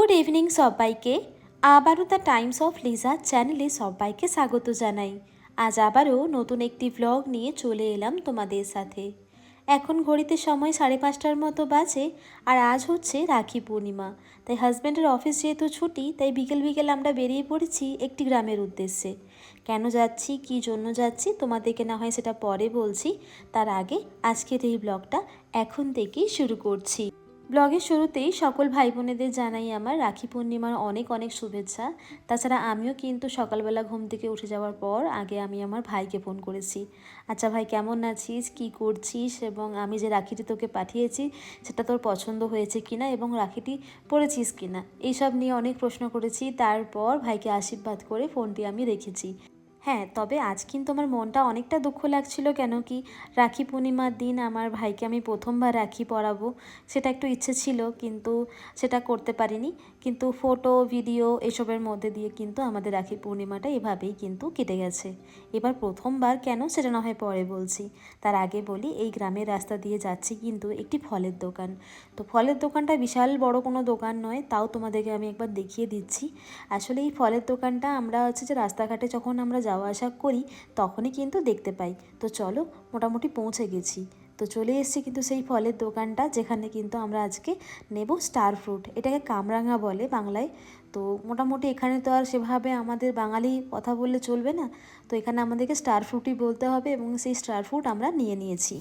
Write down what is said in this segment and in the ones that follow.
Good evening সবাইকে। আবারও the Times of Liza চ্যানেলে সবাইকে স্বাগত জানাই। আজ আবারও নতুন একটি ব্লগ নিয়ে চলে এলাম তোমাদের সাথে। এখন ঘড়িতে সময় সাড়ে পাঁচটার মতো বাজে, আর আজ হচ্ছে রাখি পূর্ণিমা। তাই হাজব্যান্ডের অফিস যেহেতু ছুটি, তাই বিকেল বিকেল আমরা বেরিয়ে পড়েছি একটি গ্রামের উদ্দেশ্যে। কেন যাচ্ছি, কী জন্য যাচ্ছি, তোমাদেরকে না হয় সেটা পরে বলছি। তার আগে আজকের এই ব্লগটা এখন থেকেই শুরু করছি। ব্লগের শুরুতেই সকল ভাই বোনেদের জানাই আমার রাখি পূর্ণিমার অনেক অনেক শুভেচ্ছা। তাছাড়া আমিও কিন্তু সকালবেলা ঘুম থেকে উঠে যাওয়ার পর আগে আমি আমার ভাইকে ফোন করেছি। আচ্ছা ভাই, কেমন আছিস? কি করছিস? এবং আমি যে রাখিটি তোকে পাঠিয়েছি, সেটা তোর পছন্দ হয়েছে কিনা এবং রাখিটি পরেছিস কিনা? এইসব নিয়ে অনেক প্রশ্ন করেছি। তারপর ভাইকে আশীর্বাদ করে ফোনটি আমি রেখেছি। হ্যাঁ তবে আজ কিন্তু আমার মনটা অনেকটা দুঃখ লাগছিল কেন কি রাখি পূর্ণিমার দিন আমার ভাইকে আমি প্রথমবার রাখি পরাবো, সেটা একটু ইচ্ছে ছিল কিন্তু সেটা করতে পারিনি। কিন্তু ফটো, ভিডিও এসবের মধ্যে দিয়ে কিন্তু আমাদের রাখি পূর্ণিমাটা এভাবেই কিন্তু কেটে গেছে। এবার প্রথমবার কেন সেটা না হয় পরে বলছি। তার আগে বলি, এই গ্রামের রাস্তা দিয়ে যাচ্ছি কিন্তু একটি ফলের দোকান। তো ফলের দোকানটা বিশাল বড় কোনো দোকান নয়, তাও তোমাদেরকে আমি একবার দেখিয়ে দিচ্ছি। আসলে এই ফলের দোকানটা আমরা হচ্ছে যে রাস্তাঘাটে যখন আমরা যাওয়া আসা করি, তখনই কিন্তু দেখতে পাই। তো চলো মোটামুটি পৌঁছে গেছি। তো চলে এসেছি কিন্তু সেই ফলের দোকানটা, যেখানে কিন্তু আমরা আজকে নেব স্টার ফ্রুট এটাকে কামরাঙা বলে বাংলায়। তো মোটামুটি এখানে তো আর সেভাবে আমাদের বাঙালি কথা বললে চলবে না। তো এখানে আমাদেরকে স্টার ফ্রুটই বলতে হবে এবং সেই স্টার ফ্রুট আমরা নিয়ে নিয়েছি।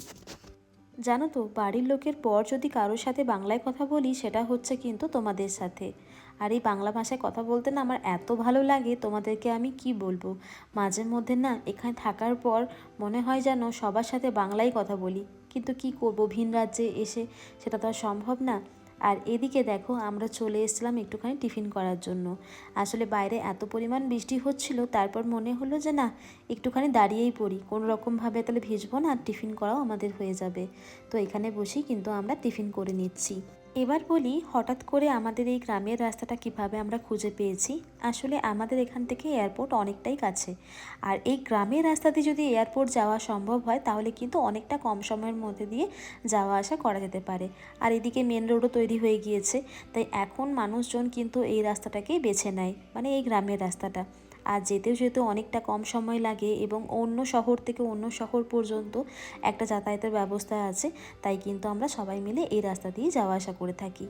জানো তো, বাড়ির লোকের পর যদি কারোর সাথে বাংলায় কথা বলি, সেটা হচ্ছে কিন্তু তোমাদের সাথে। আর এই বাংলা ভাষায় কথা বলতে না আমার এত ভালো লাগে, তোমাদেরকে আমি কি বলব? মাঝে মধ্যে না, এখানে থাকার পর মনে হয় যেন সবার সাথে বাংলায় কথা বলি। কিন্তু কি করব? ভিন রাজ্যে এসে সেটা তো আর সম্ভব না। আর এদিকে দেখো, আমরা চলে এসেছিলাম একটুখানি টিফিন করার জন্য। আসলে বাইরে এত পরিমাণ বৃষ্টি হচ্ছিল, তারপর মনে হলো যে না, একটুখানি দাঁড়িয়েই পড়ি। কোনো রকমভাবে তাহলে ভিজবো না, আর টিফিন করাও আমাদের হয়ে যাবে। তো এখানে বসেই কিন্তু আমরা টিফিন করে নিচ্ছি। এবার বলি, হঠাৎ করে আমাদের এই গ্রামের রাস্তাটা কীভাবে আমরা খুঁজে পেয়েছি? আসলে আমাদের এখান থেকে এয়ারপোর্ট অনেকটাই কাছে। আর এই গ্রামের রাস্তা দিয়ে যদি এয়ারপোর্ট যাওয়া সম্ভব হয়, তাহলে কিন্তু অনেকটা কম সময়ের মধ্যে দিয়ে যাওয়া আসা করা যেতে পারে। আর এদিকে মেন রোডও তৈরি হয়ে গিয়েছে। তাই এখন মানুষজন কিন্তু এই রাস্তাটাকেই বেছে নেয় মানে এই গ্রামের রাস্তাটা। আর যেতেও যেহেতু অনেকটা কম সময় লাগে এবং অন্য শহর থেকে অন্য শহর পর্যন্ত একটা যাতায়াতের ব্যবস্থা আছে। তাই কিন্তু আমরা সবাই মিলে এই রাস্তা দিয়ে যাওয়া আসা করে থাকি।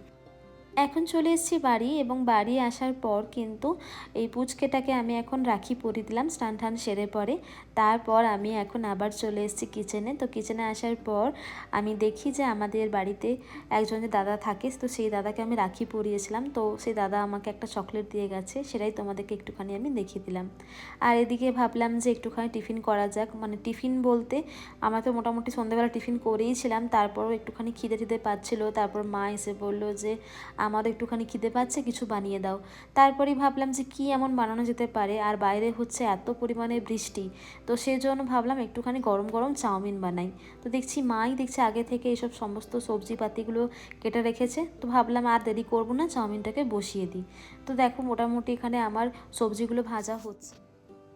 এখন চলে এসেছি বাড়ি এবং বাড়ি আসার পর কিন্তু এই পুচকেটাকে আমি এখন রাখি পরিয়ে দিলাম, স্নান টান সেরে পরে। তারপর আমি এখন আবার চলে এসেছি কিচেনে তো কিচেনে আসার পর আমি দেখি যে আমাদের বাড়িতে একজন যে দাদা থাকে, তো সেই দাদাকে আমি রাখি পরিয়েছিলাম। তো সেই দাদা আমাকে একটা চকলেট দিয়ে গেছে, সেটাই তোমাদেরকে একটুখানি আমি দেখিয়ে দিলাম। আর এদিকে ভাবলাম যে একটুখানি টিফিন করা যাক। মানে টিফিন বলতে আমরা তো মোটামুটি সন্ধ্যেবেলা টিফিন করেই ছিলাম। তারপরও একটুখানি খিদে টিদে পাচ্ছিলো। তারপর মা এসে বলল যে আমারও একটুখানি খিদে পাচ্ছে, কিছু বানিয়ে দাও। তারপরেই ভাবলাম যে কি এমন বানানো যেতে পারে, আর বাইরে হচ্ছে এত পরিমাণে বৃষ্টি। তো সেই জন্য ভাবলাম একটুখানি গরম গরম চাউমিন বানাই। তো দেখছি মাই দেখছি আগে থেকে এইসব সমস্ত সবজি পাতিগুলো কেটে রেখেছে। তো ভাবলাম আর দেরি করব না, চাউমিনটাকে বসিয়ে দিই। তো দেখো মোটামুটি এখানে আমার সবজিগুলো ভাজা হচ্ছে।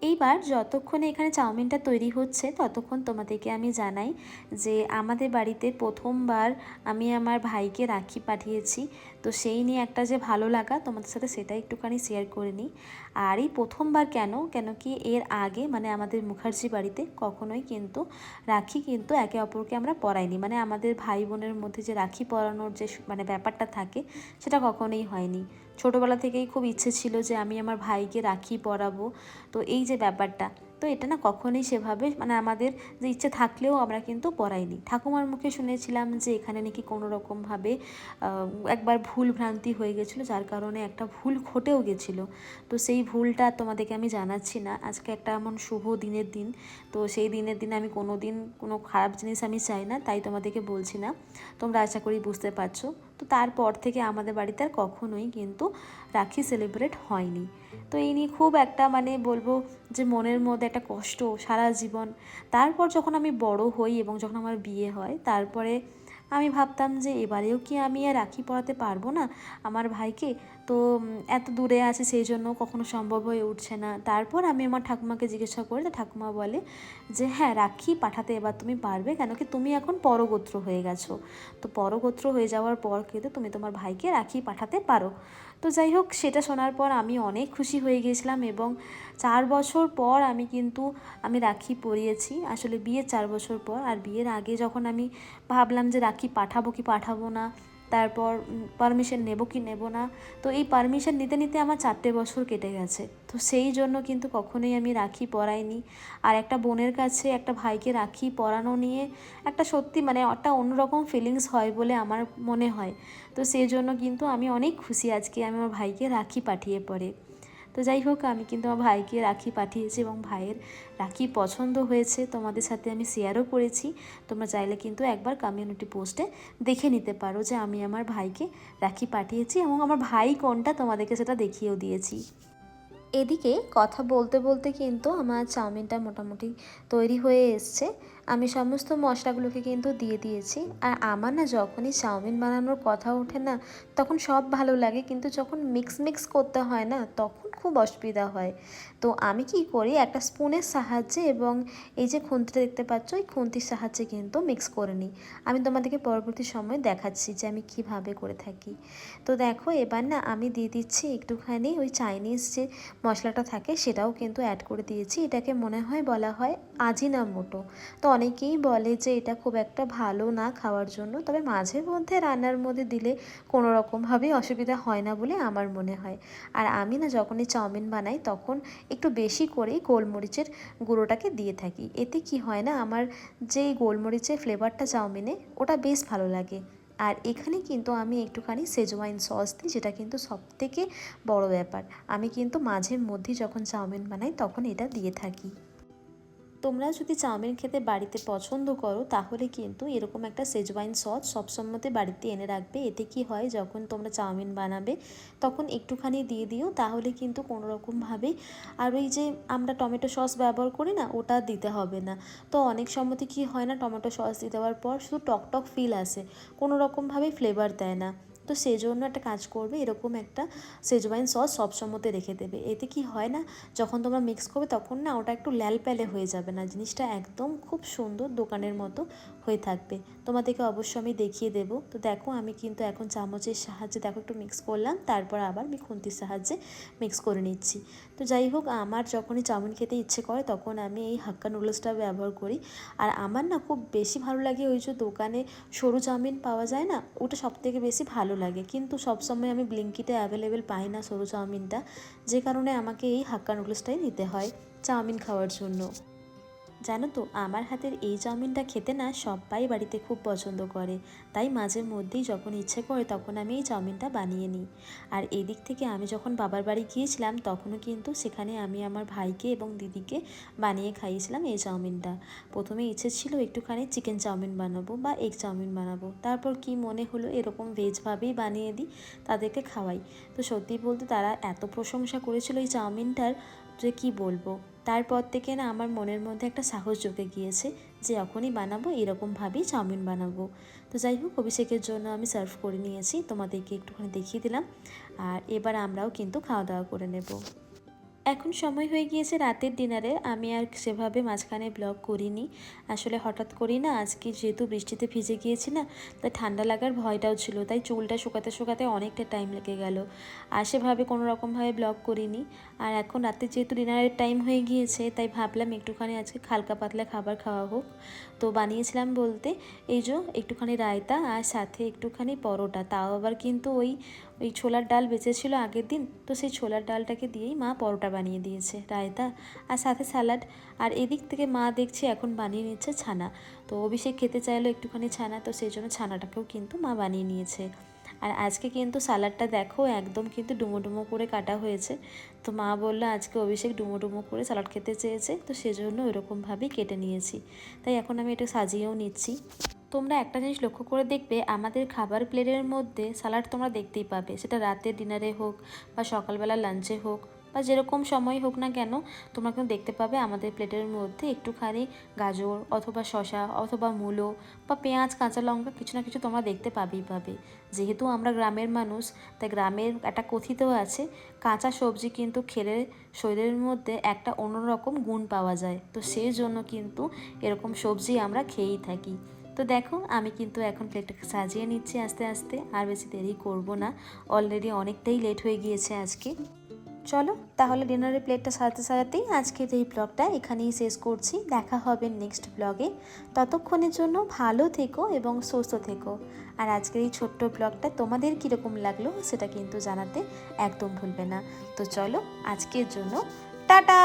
এইবার যতক্ষণে এখানে চাউমিনটা তৈরি হচ্ছে, ততক্ষণ তোমাদেরকে আমি জানাই যে আমাদের বাড়িতে প্রথমবার আমি আমার ভাইকে রাখি পাঠিয়েছি। তো সেই নিয়ে একটা যে ভালো লাগা, তোমাদের সাথে সেটা একটুখানি শেয়ার করে নিই। আর এই প্রথমবার কেন? কেন কি এর আগে মানে আমাদের মুখার্জি বাড়িতে কখনোই কিন্তু রাখি কিন্তু একে অপরকে আমরা পরাইনি। মানে আমাদের ভাই বোনের মধ্যে যে রাখি পরানোর যে মানে ব্যাপারটা থাকে, সেটা কখনোই হয়নি। ছোটোবেলা থেকেই খুব ইচ্ছে ছিল যে আমি আমার ভাইকে রাখি পরাবো। তো এই যে ব্যাপারটা, তো এটা না কখনোই সেভাবে মানে আমাদের যে ইচ্ছে থাকলেও আমরা কিন্তু পড়াইনি ঠাকুমার মুখে শুনেছিলাম যে এখানে নাকি কোনো রকমভাবে একবার ভুল ভ্রান্তি হয়ে গেছিল, যার কারণে একটা ভুল ঘটেও গেছিল। তো সেই ভুলটা তোমাদেরকে আমি জানাচ্ছি না। আজকে একটা এমন শুভ দিনের দিন, তো সেই দিনের দিন আমি কোনো দিন কোনো খারাপ জিনিস আমি চাই না, তাই তোমাদেরকে বলছি না। তোমরা আশা করি বুঝতে পারছ। তো তারপর থেকে আমাদের বাড়িতে আর কখনোই কিন্তু রাখি সেলিব্রেট হয়নি। তো এই নিয়ে খুব একটা মানে বলব যে মনের মধ্যে একটা কষ্ট সারা জীবন। তারপর যখন আমি বড় হই এবং যখন আমার বিয়ে হয়, তারপরে আমি ভাবতাম যে এবারেও কি আমি আর রাখি পড়াতে পারব না আমার ভাইকে? তো এত দূরে আছে সেই জন্য কখনো সম্ভব হয়ে উঠছে না। তারপর আমি আমার ঠাকুমাকে জিজ্ঞাসা করি ঠাকুমা বলে যে হ্যাঁ রাখি পাঠাতে এবার তুমি পারবে কেন কি তুমি এখন পরগোত্র হয়ে গেছো। তো পরগোত্র হয়ে যাওয়ার পর কিন্তু তুমি তোমার ভাইকে রাখি পাঠাতে পারো। তো যাই হোক, সেটা শোনার পর আমি অনেক খুশি হয়ে গেছিলাম এবং চার বছর পর আমি কিন্তু আমি রাখি পরিয়েছি। আসলে বিয়ের চার বছর পর আর বিয়ের আগে যখন আমি ভাবলাম যে রাখি, পাঠাবো কি পাঠাবো না তারপর পারমিশন নেব কি নেব না? তো এই পারমিশন নিতে নিতে আমার চারটে বছর কেটে গেছে। তো সেই জন্য কিন্তু কখনোই আমি রাখি পরাইনি। আর একটা বোনের কাছে একটা ভাইকে রাখি পরানো নিয়ে একটা সত্যি মানে একটা অন্যরকম ফিলিংস হয় বলে আমার মনে হয়। তো সেই জন্য কিন্তু আমি অনেক খুশি আজকে আমি আমার ভাইকে রাখি পাঠিয়ে পরে। তো যাই হোক, আমি কিন্তু আমার ভাইকে রাখি পাঠিয়েছি এবং ভাইয়ের রাখি পছন্দ হয়েছে। তোমাদের সাথে আমি শেয়ারও করেছি। তোমরা চাইলে কিন্তু একবার কমিউনিটি পোস্টে দেখে নিতে পারো যে আমি আমার ভাইকে রাখি পাঠিয়েছি এবং আমার ভাই কোনটা তোমাদেরকে সেটা দেখিয়েও দিয়েছি। এদিকে কথা বলতে বলতে কিন্তু আমার চাউমিনটা মোটামুটি তৈরি হয়ে এসছে। আমি সমস্ত মশলাগুলোকে কিন্তু দিয়ে দিয়েছি। আর আমার না যখনই চাউমিন বানানোর কথা ওঠে না, তখন সব ভালো লাগে। কিন্তু যখন মিক্স মিক্স করতে হয় না, তখন খুব অসুবিধা হয়। তো আমি কি করি, একটা স্পুনের সাহায্যে এবং এই যে খুন্তিটা দেখতে পাচ্ছ, এই খুন্তির সাহায্যে কিন্তু মিক্স করে নিই। আমি তোমাদেরকে পরবর্তী সময় দেখাচ্ছি যে আমি কীভাবে করে থাকি। তো দেখো, এবার না আমি দিয়ে দিচ্ছি একটুখানি ওই চাইনিজ যে মশলাটা থাকে, সেটাও কিন্তু অ্যাড করে দিয়েছি। এটাকে মনে হয় বলা হয় আজিনা মোটো। তো অনেকেই বলে যে এটা খুব একটা ভালো না খাওয়ার জন্য। তবে মাঝে মধ্যে রান্নার মধ্যে দিলে কোনো রকমভাবেই অসুবিধা হয় না বলে আমার মনে হয়। আর আমি না যখনই চাউমিন বানাই তখন একটু বেশি করেই গোলমরিচের গুঁড়োটাকে দিয়ে থাকি। এতে কি হয় না আমার যেই গোলমরিচের ফ্লেভারটা চাউমিনে ওটা বেশ ভালো লাগে। আর এখানে কিন্তু আমি একটুখানি সেজওয়াইন সস দিই যেটা কিন্তু সব থেকে বড় ব্যাপার। আমি কিন্তু মাঝে মধ্যেই যখন চাউমিন বানাই তখন এটা দিয়ে থাকি। তোমরা যদি চাউমিন খেতে বাড়িতে পছন্দ করো, তাহলে কিন্তু এরকম একটা সেজওয়াইন সস সবসময়তে বাড়িতে এনে রাখবে। এতে কি হয়, যখন তোমরা চাউমিন বানাবে, তখন একটুখানি দিয়ে দিও, তাহলে কিন্তু কোনো রকমভাবে আর ওই যে আমরা টমেটো সস ব্যবহার করি না, ওটা দিতে হবে না। তো অনেক সময়তে কি হয় না, টমেটো সস দিয়ে দেওয়ার পর শুধু টক টক ফিল আসে কোনো রকমভাবে ফ্লেভার দেয় না। তো সেই জন্য একটা কাজ করবে, এরকম একটা সেজওয়াইন সস সবসময়তে রেখে দেবে। এতে কি হয় না, যখন তোমরা মিক্স করবে তখন না ওটা একটু ল্যাল প্যালে হয়ে যাবে না, জিনিসটা একদম খুব সুন্দর দোকানের মতো হয়ে থাকবে। তোমাদেরকে অবশ্যই আমি দেখিয়ে দেব। তো দেখো আমি কিন্তু এখন চামচের সাহায্যে দেখো একটু মিক্স করলাম, তারপর আবার আমি খুন্তির সাহায্যে মিক্স করে নিচ্ছি। তো যাই হোক, আমার যখনই চাউমিন খেতে ইচ্ছে করে তখন আমি এই হাক্কা নুডলসটা ব্যবহার করি। আর আমার না খুব বেশি ভালো লাগে ওই যে দোকানে সরু চাউমিন পাওয়া যায় না, ওটা সব থেকে বেশি ভালো লাগে। কিন্তু সবসময় আমি ব্লিঙ্কিতে অ্যাভেলেবেল পাই না সরু চাউমিনটা। যে কারণে আমাকে এই হাক্কা নুডলসটাই নিতে হয়, চাউমিন খাওয়ার জন্য। জানো তো, আমার হাতের এই চাউমিনটা খেতে না সবাই বাড়িতে খুব পছন্দ করে। তাই মাঝে মধ্যেই যখন ইচ্ছে করে তখন আমি এই চাউমিনটা বানিয়ে নিই। আর এদিক থেকে আমি যখন বাবার বাড়ি গিয়েছিলাম, তখনও কিন্তু সেখানে আমি আমার ভাইকে এবং দিদিকে বানিয়ে খাইয়েছিলাম এই চাউমিনটা। প্রথমে ইচ্ছে ছিল একটুখানি চিকেন চাউমিন বানাবো বা এগ চাউমিন বানাবো। তারপর কি মনে হলো এরকম ভেজভাবেই বানিয়ে দিই, তাদেরকে খাওয়াই। তো সত্যি বলতে তারা এত প্রশংসা করেছিল এই চাউমিনটার যে কি বলব? তারপর থেকে না আমার মনের মধ্যে একটা সাহস জোগে গিয়েছে যে যখনই বানাবো এরকমভাবেই চাউমিন বানাবো। তো যাই হোক, অভিষেকের জন্য আমি সার্ভ করে নিয়েছি, তোমাদেরকে একটুখানি দেখিয়ে দিলাম। আর এবার আমরাও কিন্তু খাওয়া দাওয়া করে নেব। এখন সময় হয়ে গিয়েছে রাতের ডিনারে। আমি আর সেভাবে মাঝখানে ব্লগ করিনি। আসলে হঠাৎ করি না আজকে যেহেতু বৃষ্টিতে ভিজে গিয়েছি না, তাই ঠান্ডা লাগার ভয়টাও ছিল, তাই চুলটা শুকাতে শুকাতে অনেকটা টাইম লেগে গেল। আর সেভাবে কোনো রকমভাবে ব্লগ করিনি। আর এখন রাতে যেহেতু ডিনারের টাইম হয়ে গিয়েছে, তাই ভাবলাম একটুখানি আজকে হালকা পাতলা খাবার খাওয়া হোক। তো বানিয়েছিলাম বলতে, এই যে একটুখানি রায়তা আর সাথে একটুখানি পরোটা। তাও আবার কিন্তু ওই ওই ছোলার ডাল বেঁচেছিল আগের দিন, তো সেই ছোলার ডালটাকে দিয়েই মা পরোটা বানিয়ে দিয়েছে, রায়তা আর সাথে স্যালাড। আর এদিক থেকে মা দেখছি এখন বানিয়ে নিচ্ছে ছানা, তো অভিষেক খেতে চাইলো একটুখানি ছানা, তো সেই জন্য ছানাটাকেও কিন্তু মা বানিয়ে নিয়েছে। আর আজকে কিন্তু স্যালাডটা দেখো একদম কিন্তু ডুমো ডুমো করে কাটা হয়েছে, তো মা বলল আজকে অভিষেক ডুমো ডুমো করে স্যালাড খেতে চেয়েছে, তো সেজন্য ওইরকমভাবেই কেটে নিয়েছি। তাই এখন আমি এটা সাজিয়েও নিচ্ছি। তোমরা একটা জিনিস লক্ষ্য করে দেখবে, আমাদের খাবার প্লেটের মধ্যে স্যালাড তোমরা দেখতেই পাবে। সেটা রাতের ডিনারে হোক বা সকালবেলা লাঞ্চে হোক বা যেরকম সময় হোক না কেন, তোমরা কিন্তু দেখতে পাবে আমাদের প্লেটের মধ্যে একটুখানি গাজর অথবা শশা অথবা মূলো বা পেঁয়াজ, কাঁচা লঙ্কা কিছু না কিছু তোমরা দেখতে পাবেই পাবে। যেহেতু আমরা গ্রামের মানুষ, তাই গ্রামের একটা কথিত আছে, কাঁচা সবজি কিন্তু খেলে শরীরের মধ্যে একটা অন্যরকম গুণ পাওয়া যায়। তো সেই জন্য কিন্তু এরকম সবজি আমরা খেয়েই থাকি। তো দেখো, আমি কিন্তু এখন প্লেটটাকে সাজিয়ে নিচ্ছি আস্তে আস্তে। আর বেশি দেরি করব না অলরেডি অনেকটাই লেট হয়ে গিয়েছে আজকে। চলো, তাহলে ডিনারের প্লেটটা সাজাতে সাজাতেই আজকের এই ব্লগটা এখানেই শেষ করছি। দেখা হবে নেক্সট ব্লগে ততক্ষণের জন্য ভালো থেকো এবং সুস্থ থেকো। আর আজকের এই ছোট্ট ব্লগটা তোমাদের কীরকম লাগল সেটা কিন্তু জানাতে একদম ভুলবে না। তো চলো, আজকের জন্য টাটা!